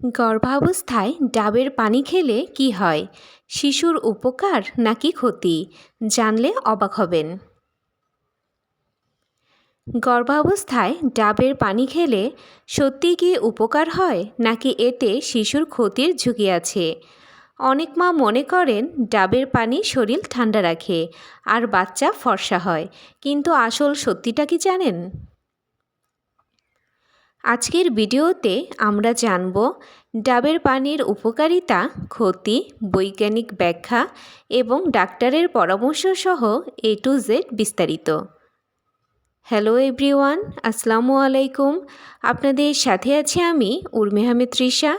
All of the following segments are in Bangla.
গর্ভাবস্থায় ডাবের পানি খেলে কি হয়? শিশুর উপকার নাকি ক্ষতি? জানলে অবাক হবেন। গর্ভাবস্থায় ডাবের পানি খেলে সত্যি কি উপকার হয়, নাকি এতে শিশুর ক্ষতির ঝুঁকি আছে? অনেক মা মনে করেন ডাবের পানি শরীর ঠান্ডা রাখে আর বাচ্চা ফর্সা হয়, কিন্তু আসল সত্যিটা কি জানেন? আজকের ভিডিওতে আমরা জানব ডাবের পানির উপকারিতা, ক্ষতি, বৈজ্ঞানিক ব্যাখ্যা এবং ডাক্তারের পরামর্শ সহ এ টু জেড বিস্তারিত। হ্যালো এভরিওয়ান আসসালামু আলাইকুম। আপনাদের সাথে আছি আমি উর্মেহামেদ তৃষা।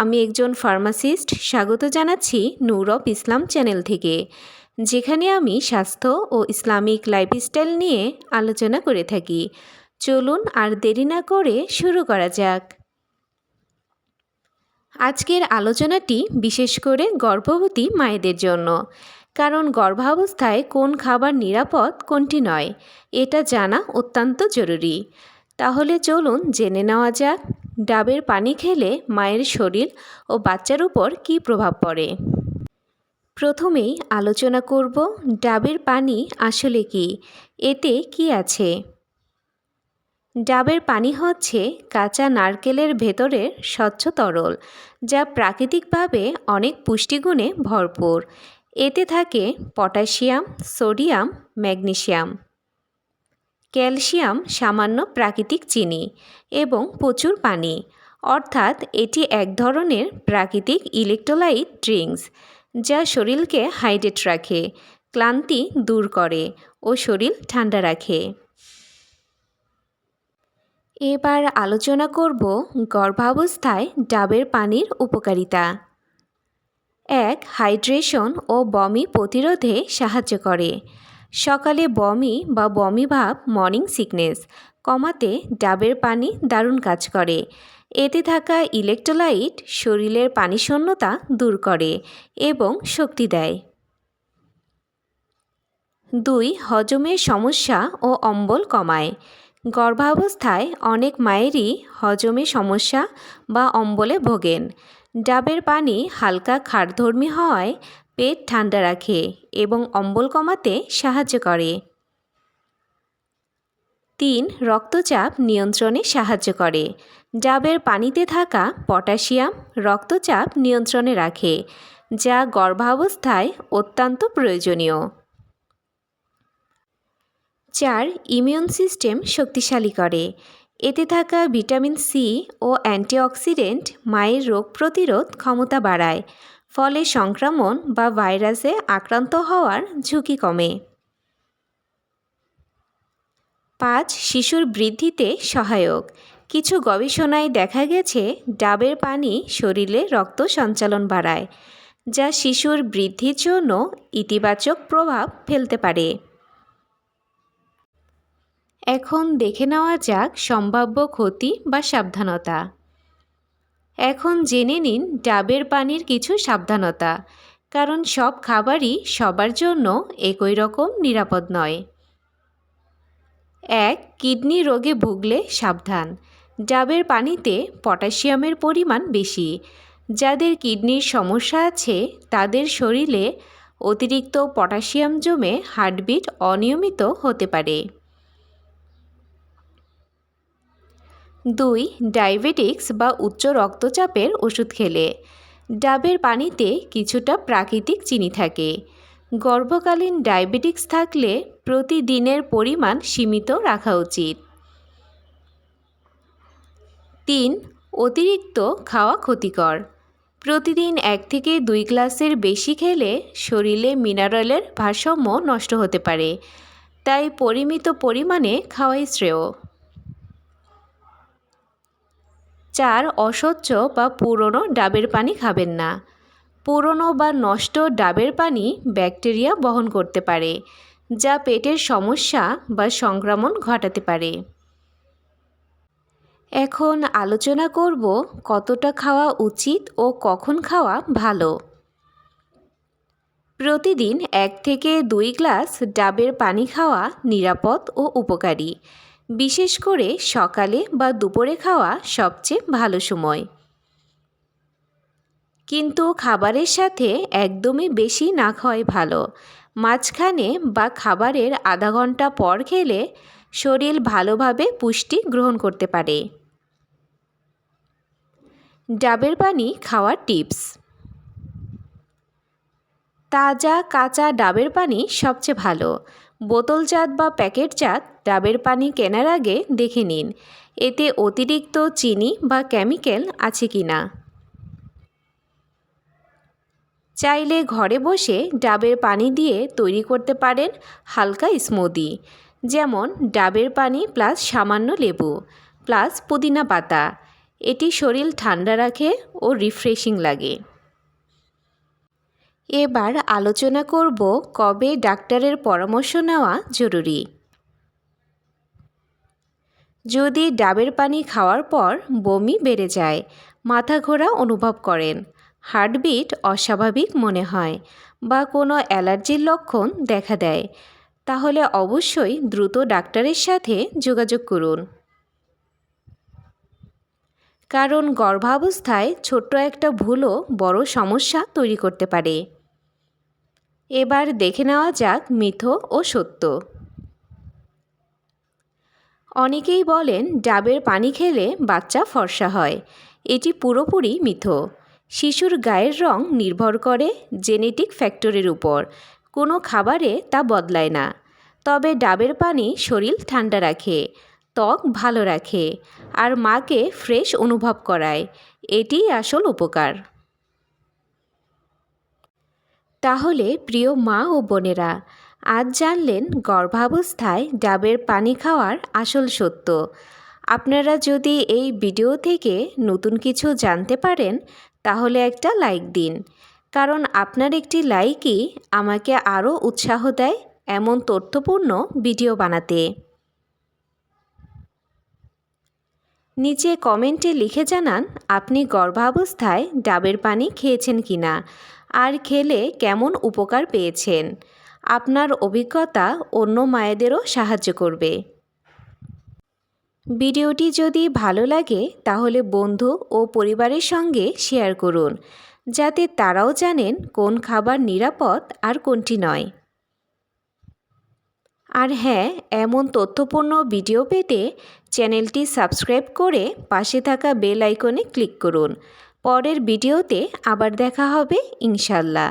আমি একজন ফার্মাসিস্ট। স্বাগত জানাচ্ছি নূর অফ ইসলাম চ্যানেল থেকে, যেখানে আমি স্বাস্থ্য ও ইসলামিক লাইফস্টাইল নিয়ে আলোচনা করে থাকি। চলুন আর দেরি না করে শুরু করা যাক। আজকের আলোচনাটি বিশেষ করে গর্ভবতী মায়েদের জন্য, কারণ গর্ভাবস্থায় কোন খাবার নিরাপদ, কোনটি নয়, এটা জানা অত্যন্ত জরুরি। তাহলে চলুন জেনে নেওয়া যাক, ডাবের পানি খেলে মায়ের শরীর ও বাচ্চার উপর কী প্রভাব পড়ে। প্রথমেই আলোচনা করব, ডাবের পানি আসলে কি, এতে কি আছে? ডাবের পানি হচ্ছে কাঁচা নারকেলের ভেতরের স্বচ্ছ তরল, যা প্রাকৃতিকভাবে অনেক পুষ্টিগুণে ভরপুর। এতে থাকে পটাশিয়াম, সোডিয়াম, ম্যাগনেশিয়াম। ক্যালসিয়াম সামান্য প্রাকৃতিক চিনি এবং প্রচুর পানি। অর্থাৎ এটি এক ধরনের প্রাকৃতিক ইলেকট্রোলাইট ড্রিঙ্কস যা শরীরকে হাইড্রেট রাখে, ক্লান্তি দূর করে ও শরীর ঠান্ডা রাখে। এবার আলোচনা করব গর্ভাবস্থায় ডাবের পানির উপকারিতা। এক, হাইড্রেশন ও বমি প্রতিরোধে সাহায্য করে। সকালে বমি বা বমি ভাব মর্নিং সিকনেস, কমাতে ডাবের পানি দারুণ কাজ করে। এতে থাকা ইলেকট্রোলাইট শরীরের পানিশূন্যতা দূর করে এবং শক্তি দেয়। দুই হজমের সমস্যা ও অম্বল কমায়। গর্ভাবস্থায় অনেক মায়েরই হজমে সমস্যা বা অম্বলে ভোগেন। ডাবের পানি হালকা খাড়ধর্মী হওয়ায় পেট ঠান্ডা রাখে এবং অম্বল কমাতে সাহায্য করে। তিন, রক্তচাপ নিয়ন্ত্রণে সাহায্য করে। ডাবের পানিতে থাকা পটাশিয়াম রক্তচাপ নিয়ন্ত্রণে রাখে, যা গর্ভাবস্থায় অত্যন্ত প্রয়োজনীয়। চার ইমিউন সিস্টেম শক্তিশালী করে। এতে থাকা ভিটামিন সি ও অ্যান্টিঅক্সিডেন্ট মায়ের রোগ প্রতিরোধ ক্ষমতা বাড়ায়, ফলে সংক্রমণ বা ভাইরাসে আক্রান্ত হওয়ার ঝুঁকি কমে। পাঁচ শিশুর বৃদ্ধিতে সহায়ক। কিছু গবেষণায় দেখা গেছে, ডাবের পানি শরীরে রক্ত সঞ্চালন বাড়ায়, যা শিশুর বৃদ্ধির জন্য ইতিবাচক প্রভাব ফেলতে পারে। এখন দেখে নেওয়া যাক সম্ভাব্য ক্ষতি বা সাবধানতা। এখন জেনে নিন ডাবের পানির কিছু সাবধানতা, কারণ সব খাবারই সবার জন্য একই রকম নিরাপদ নয়। এক, কিডনি রোগে ভুগলে সাবধান। ডাবের পানিতে পটাশিয়ামের পরিমাণ বেশি। যাদের কিডনির সমস্যা আছে, তাদের শরীরে অতিরিক্ত পটাশিয়াম জমে হার্টবিট অনিয়মিত হতে পারে। দুই, ডায়াবেটিক্স বা উচ্চ রক্তচাপের ওষুধ খেলে। ডাবের পানিতে কিছুটা প্রাকৃতিক চিনি থাকে। গর্ভকালীন ডায়াবেটিক্স থাকলে প্রতিদিনের পরিমাণ সীমিত রাখা উচিত। তিন, অতিরিক্ত খাওয়া ক্ষতিকর। প্রতিদিন এক থেকে দুই গ্লাসের বেশি খেলে শরীরে মিনারেলের ভারসাম্য নষ্ট হতে পারে, তাই পরিমিত পরিমাণে খাওয়াই শ্রেয়। চার অস্বচ্ছ বা পুরনো ডাবের পানি খাবেন না। পুরনো বা নষ্ট ডাবের পানি ব্যাকটেরিয়া বহন করতে পারে, যা পেটের সমস্যা বা সংক্রমণ ঘটাতে পারে। এখন আলোচনা করব কতটা খাওয়া উচিত ও কখন খাওয়া ভালো। প্রতিদিন এক থেকে দুই গ্লাস ডাবের পানি খাওয়া নিরাপদ ও উপকারী। বিশেষ করে সকালে বা দুপুরে খাওয়া সবচেয়ে ভালো সময়। কিন্তু খাবারের সাথে একদমই বেশি না খাওয়াই ভালো। মাঝখানে বা খাবারের আধা ঘণ্টা পর খেলে শরীর ভালোভাবে পুষ্টি গ্রহণ করতে পারে। ডাবের পানি খাওয়ার টিপস। তাজা কাঁচা ডাবের পানি সবচেয়ে ভালো। বোতলজাত বা প্যাকেটজাত ডাবের পানি কেনার আগে দেখে নিন, এতে অতিরিক্ত চিনি বা কেমিক্যাল আছে কি না। চাইলে ঘরে বসে ডাবের পানি দিয়ে তৈরি করতে পারেন হালকা স্মুদি, যেমন ডাবের পানি প্লাস সামান্য লেবু, প্লাস পুদিনা পাতা। এটি শরীর ঠান্ডা রাখে ও রিফ্রেশিং লাগে। এবার আলোচনা করব কবে ডাক্তারের পরামর্শ নেওয়া জরুরি। যদি ডাবের পানি খাওয়ার পর বমি বেড়ে যায়, মাথা ঘোরা অনুভব করেন। হার্টবিট অস্বাভাবিক মনে হয় বা কোনো অ্যালার্জির লক্ষণ দেখা দেয়, তাহলে অবশ্যই দ্রুত ডাক্তারের সাথে যোগাযোগ করুন। কারণ গর্ভাবস্থায় ছোট্ট একটা ভুলও বড় সমস্যা তৈরি করতে পারে। এবার দেখে নেওয়া যাক মিথ ও সত্য। অনেকেই বলেন ডাবের পানি খেলে বাচ্চা ফর্সা হয়। এটি পুরোপুরি মিথ শিশুর গায়ের রং নির্ভর করে জেনেটিক ফ্যাক্টরের উপর। কোনো খাবারে তা বদলায় না। তবে ডাবের পানি শরীর ঠান্ডা রাখে, ত্বক ভালো রাখে, আর মাকে ফ্রেশ অনুভব করায়। এটিই আসল উপকার। তাহলে প্রিয় মা ও বোনেরা আজ জানলেন গর্ভাবস্থায় ডাবের পানি খাওয়ার আসল সত্য। আপনারা যদি এই ভিডিও থেকে নতুন কিছু জানতে পারেন, তাহলে একটা লাইক দিন। কারণ আপনার একটি লাইকই আমাকে আরও উৎসাহ দেয় এমন তথ্যপূর্ণ ভিডিও বানাতে। নিচে কমেন্টে লিখে জানান, আপনি গর্ভাবস্থায় ডাবের পানি খেয়েছেন কিনা? আর খেলে কেমন উপকার পেয়েছেন? আপনার অভিজ্ঞতা অন্য মায়েদেরও সাহায্য করবে। ভিডিওটি যদি ভালো লাগে, তাহলে বন্ধু ও পরিবারের সঙ্গে শেয়ার করুন, যাতে তারাও জানেন কোন খাবার নিরাপদ আর কোনটি নয়। আর হ্যাঁ এমন তথ্যপূর্ণ ভিডিও পেতে চ্যানেলটি সাবস্ক্রাইব করে পাশে থাকা বেল আইকনে ক্লিক করুন। পরের ভিডিওতে আবার দেখা হবে, ইনশাল্লাহ।